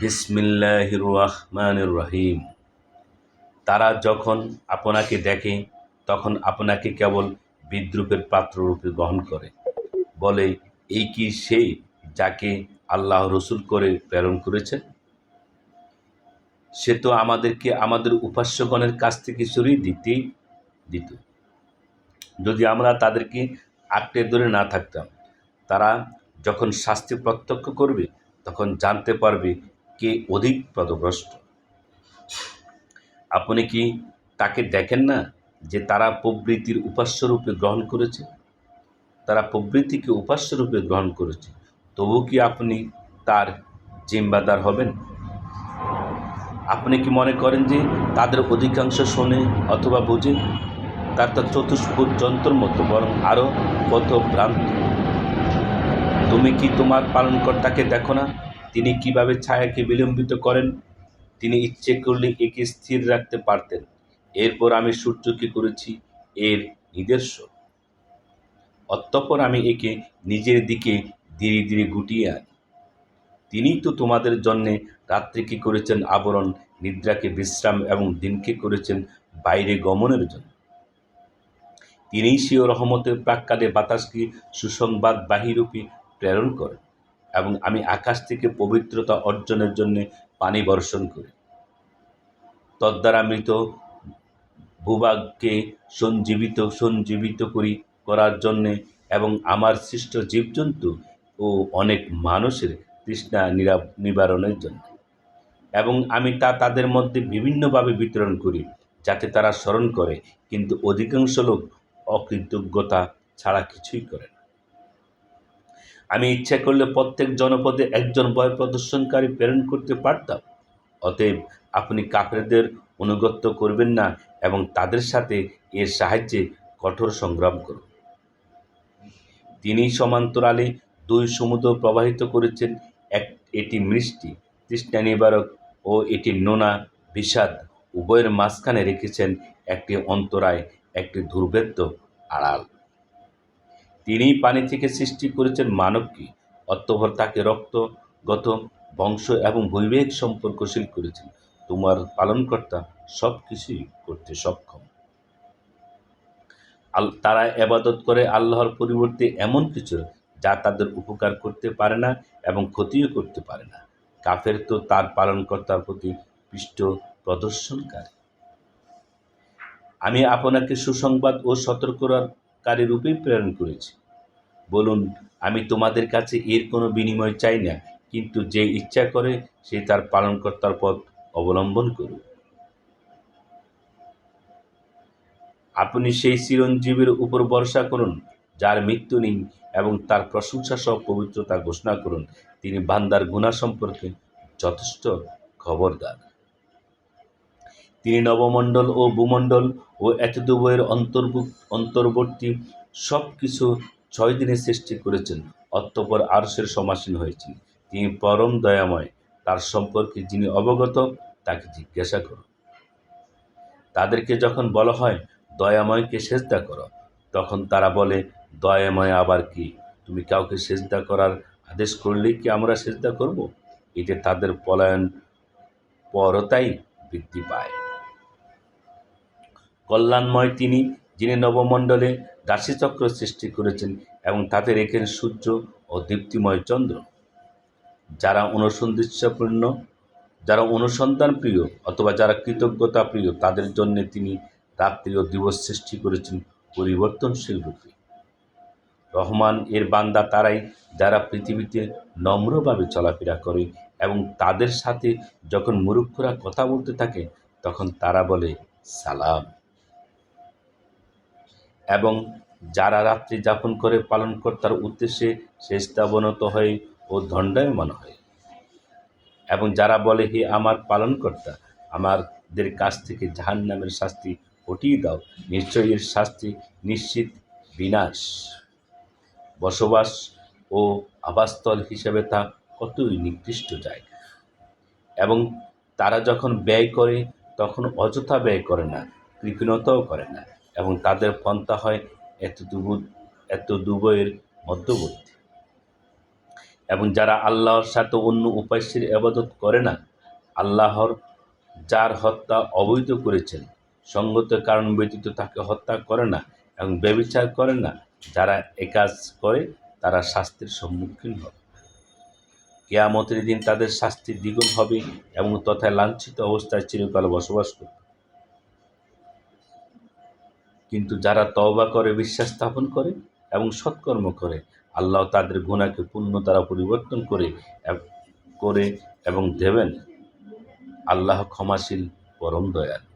বিসমিল্লাহির রহমানির রহিম তারা যখন আপনাকে দেখে, তখন আপনাকে কেবল বিদ্রুপের পাত্ররূপে গ্রহণ করে। বলে, এই কি সে যাকে আল্লাহ রসুল করে প্রেরণ করেছেন? সে তো আমাদেরকে আমাদের উপাস্যগণের কাছ থেকে সরিয়ে দিতেই দিত। যদি আমরা তাদেরকে আঁকড়ে ধরে না থাকতাম, তারা যখন শাস্তি প্রত্যক্ষ করবে, তখন জানতে পারবে কে অধিক পদভ্রষ্ট? আপনি কি তাকে দেখেন না যে তারা প্রবৃত্তির উপাস্যরূপে গ্রহণ করেছে? তারা প্রবৃত্তিকে উপাস্যরূপে গ্রহণ করেছে। তবু কি আপনি তার জিম্বাদার হবেন? আপনি কি মনে করেন যে তাদের অধিকাংশ শোনে অথবা বোঝে? তার তো চতুষ্পুর যন্ত্রের মতো, বরং আরও কত ভ্রান্ত। তুমি কি তোমার পালনকর্তাকে দেখো না? তিনি কীভাবে ছায়াকে বিলম্বিত করেন? তিনি ইচ্ছে করলে একে স্থির রাখতে পারতেন। এরপর আমি সূর্যকে করেছি এর নিদর্শন। অতঃপর আমি একে নিজের দিকে ধীরে ধীরে গুটিয়ে আনি। তিনিই তো তোমাদের জন্যে রাত্রিকে করেছেন আবরণ, নিদ্রাকে বিশ্রাম এবং দিনকে করেছেন বাইরে গমনের জন্য। তিনিই সিও রহমতের প্রাক্কালে বাতাসকে সুসংবাদ বাহিরূপে প্রেরণ করেন। এবং আমি আকাশ থেকে পবিত্রতা অর্জনের জন্য পানি বর্ষণ করি। তদ্বারা মৃত ভূভাগকে সঞ্জীবিত সঞ্জীবিত করি করার জন্যে এবং আমার সৃষ্ট জীবজন্তু ও অনেক মানুষের তৃষ্ণা নিবারণের জন্য। এবং আমি তা তাদের মধ্যে বিভিন্নভাবে বিতরণ করি যাতে তারা স্মরণ করে, কিন্তু অধিকাংশ লোক অকৃতজ্ঞতা ছাড়া কিছুই করে না। আমি ইচ্ছা করলে প্রত্যেক জনপদে একজন ভয় প্রদর্শনকারী প্রেরণ করতে পারতাম। অতএব আপনি কাফেরদের অনুগত্য করবেন না এবং তাদের সাথে এর সাহায্যে কঠোর সংগ্রাম করুন। তিনি সমান্তরালে দুই সমুদ্র প্রবাহিত করেছেন। এক, এটি মিষ্টি, তৃষ্ণা নিবারক ও এটি নোনা, বিষাদ। উভয়ের মাঝখানে রেখেছেন একটি অন্তরায়, একটি দুর্ভেদ্য আড়াল। তিনিই পানি থেকে সৃষ্টি করেছেন মানবকে অতঃপর তাকে রক্তগত বংশ এবং বৈবাহিক সম্পর্কশীল করেছেন। তোমার পালনকর্তা সব কিছুই করতে সক্ষম। তারা এবাদত করে আল্লাহর পরিবর্তে এমন কিছু যা তাদের উপকার করতে পারে না এবং ক্ষতিও করতে পারে না। কাফের তো তার পালনকর্তার প্রতি পৃষ্ঠ প্রদর্শনকারী। আমি আপনাকে সুসংবাদ ও সতর্ককারী রূপেই প্রেরণ করেছি। বলুন, আমি তোমাদের কাছে এর কোনো বিনিময় চাই না, কিন্তু যে ইচ্ছা করে সে তার পালনকর্তার পথ অবলম্বন করুক। আপনি সেই চিরঞ্জীবীর উপর ভরসা করুন, যার মৃত্যু নেই এবং তার প্রশংসা সহ পবিত্রতা ঘোষণা করুন। তিনি বান্দার গুণা সম্পর্কে যথেষ্ট খবরদার। তিনি নবমণ্ডল ও ভূমণ্ডল ও এতদুবয়ের অন্তর্ভুক্ত অন্তর্বর্তী সব কিছু ছয় দিনে সৃষ্টি করেছেন, অতঃপর আরশের সমাসীন হয়েছেন। তিনি পরম দয়াময়, তার সম্পর্কে যিনি অবগত, তাকে জিজ্ঞাসা করো। তাদেরকে যখন বলা হয়, দয়াময়কে সেজদা করো, তখন তারা বলে, দয়াময় আবার কি? তুমি কাউকে সেজদা করার আদেশ করলেই কি আমরা সেজদা করব? এতে তাদের পলায়ন পরতাই বৃদ্ধি পায়। কল্যাণময় তিনি, যিনি নবমণ্ডলে রাশিচক্র সৃষ্টি করেছেন এবং তাতে রেখেন সূর্য ও দীপ্তিময় চন্দ্র। যারা অনুসন্ধিৎসাপূর্ণ, যারা অনুসন্ধান প্রিয় অথবা যারা কৃতজ্ঞতা প্রিয় তাদের জন্য তিনি রাত্রি ও দিবস সৃষ্টি করেছেন পরিবর্তনশীল রূপে। রহমান, এর বান্দা তারাই যারা পৃথিবীতে নম্রভাবে চলাফেরা করে এবং তাদের সাথে যখন মুরুক্ষরা কথা বলতে থাকে, তখন তারা বলে, সালাম। এবং যারা রাত্রি যাপন করে পালনকর্তার উদ্দেশ্যে শেষদাবনত হয় ও দণ্ডায়মান হয়। এবং যারা বলে, হে আমার পালনকর্তা আমাদের কাছ থেকে জাহান নামের শাস্তি হটিয়ে দাও, নিশ্চয়ই এর শাস্তি নিশ্চিত বিনাশ। বসবাস ও আবাসস্থল হিসেবে তা কতই নিকৃষ্ট জায়গা এবং তারা যখন ব্যয় করে, তখন অযথা ব্যয় করে না, কৃপণতাও করে না। এবং তাদের পন্থা হয় এত দুবু এত দুবয়ের মধ্যবর্তী। এবং যারা আল্লাহর সাথে অন্য উপাস্যের আবাদত করে না, আল্লাহর যার হত্যা অবৈধ করেছেন, সঙ্গত কারণ ব্যতীত তাকে হত্যা করে না এবং ব্যবিচার করে না, যারা একাজ করে, তারা শাস্তির সম্মুখীন হবে। কেয়ামতের দিন তাদের শাস্তি দ্বিগুণ হবে এবং তথায় লাঞ্ছিত অবস্থায় চিরকাল বসবাস করবে। কিন্তু যারা তওবা করে, বিশ্বাস স্থাপন করে এবং সৎকর্ম করে, আল্লাহ তাদের গুণাকে পূর্ণ তারা পরিবর্তন করে করে এবং দেবেন। আল্লাহ ক্ষমাশীল, পরম দয়ালু।